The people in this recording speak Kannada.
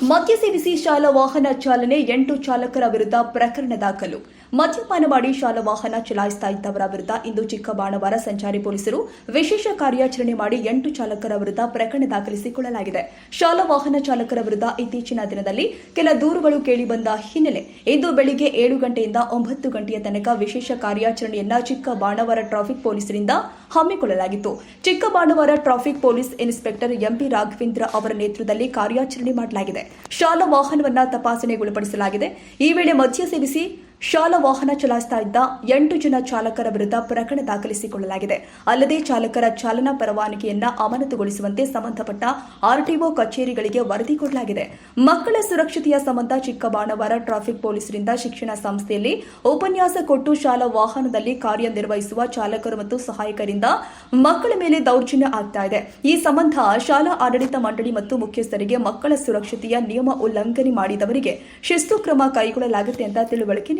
ಮದ್ಯ ಸೇವಿಸಿ ಶಾಲಾ ವಾಹನ ಚಾಲನೆ ಎಂಟು ಚಾಲಕರ ವಿರುದ್ಧ ಪ್ರಕರಣ ದಾಖಲು ಮದ್ಯಪಾನ ಮಾಡಿ ಶಾಲಾ ವಾಹನ ಚಲಾಯಿಸ್ತಾ ಇದ್ದವರ ವಿರುದ್ಧ ಇಂದು ಚಿಕ್ಕಬಾಣವರ ಸಂಚಾರಿ ಪೊಲೀಸರು ವಿಶೇಷ ಕಾರ್ಯಾಚರಣೆ ಮಾಡಿ ಎಂಟು ಚಾಲಕರ ವಿರುದ್ಧ ಪ್ರಕರಣ ದಾಖಲಿಸಿಕೊಳ್ಳಲಾಗಿದೆ. ಶಾಲಾ ವಾಹನ ಚಾಲಕರ ವಿರುದ್ಧ ಇತ್ತೀಚಿನ ದಿನದಲ್ಲಿ ಕೆಲ ದೂರುಗಳು ಕೇಳಿಬಂದ ಹಿನ್ನೆಲೆ ಇಂದು ಬೆಳಿಗ್ಗೆ ಏಳು ಗಂಟೆಯಿಂದ ಒಂಬತ್ತು ಗಂಟೆಯ ತನಕ ವಿಶೇಷ ಕಾರ್ಯಾಚರಣೆಯನ್ನ ಚಿಕ್ಕಬಾಣವರ ಟ್ರಾಫಿಕ್ ಪೊಲೀಸರಿಂದ ಹಮ್ಮಿಕೊಳ್ಳಲಾಗಿತ್ತು. Chikkabanavara traffic police inspector MP Raghavendra ಅವರ ನೇತೃತ್ವದಲ್ಲಿ ಕಾರ್ಯಾಚರಣೆ ಮಾಡಲಾಗಿದೆ. ಶಾಲಾ ವಾಹನವನ್ನ ತಪಾಸಣೆಗೊಳಪಡಿಸಲಾಗಿದೆ. ಈ ವೇಳೆ ಮದ್ಯ ಸೇವಿಸಿ ಶಾಲಾ ವಾಹನ ಚಲಾಯಿಸ್ತಾ ಇದ್ದ ಎಂಟು ಜನ ಚಾಲಕರ ವಿರುದ್ಧ ಪ್ರಕರಣ ದಾಖಲಿಸಿಕೊಳ್ಳಲಾಗಿದೆ. ಅಲ್ಲದೆ ಚಾಲಕರ ಚಾಲನಾ ಪರವಾನಗಿಯನ್ನ ಅಮಾನತುಗೊಳಿಸುವಂತೆ ಸಂಬಂಧಪಟ್ಟ ಆರ್ಟಿಒ ಕಚೇರಿಗಳಿಗೆ ವರದಿ ಕೊಡಲಾಗಿದೆ. ಮಕ್ಕಳ ಸುರಕ್ಷತೆಯ ಸಂಬಂಧ ಚಿಕ್ಕಬಾಣವರ ಟ್ರಾಫಿಕ್ ಪೊಲೀಸರಿಂದ ಶಿಕ್ಷಣ ಸಂಸ್ಥೆಯಲ್ಲಿ ಉಪನ್ಯಾಸ ಕೊಟ್ಟು ಶಾಲಾ ವಾಹನದಲ್ಲಿ ಕಾರ್ಯನಿರ್ವಹಿಸುವ ಚಾಲಕರು ಮತ್ತು ಸಹಾಯಕರಿಂದ ಮಕ್ಕಳ ಮೇಲೆ ದೌರ್ಜನ್ಯ ಆಗ್ತಾ ಇದೆ. ಈ ಸಂಬಂಧ ಶಾಲಾ ಆಡಳಿತ ಮಂಡಳಿ ಮತ್ತು ಮುಖ್ಯಸ್ಥರಿಗೆ ಮಕ್ಕಳ ಸುರಕ್ಷತೆಯ ನಿಯಮ ಉಲ್ಲಂಘನೆ ಮಾಡಿದವರಿಗೆ ಶಿಸ್ತು ಕ್ರಮ ಕೈಗೊಳ್ಳಲಾಗುತ್ತೆ ಅಂತ ತಿಳುವಳಿಕೆ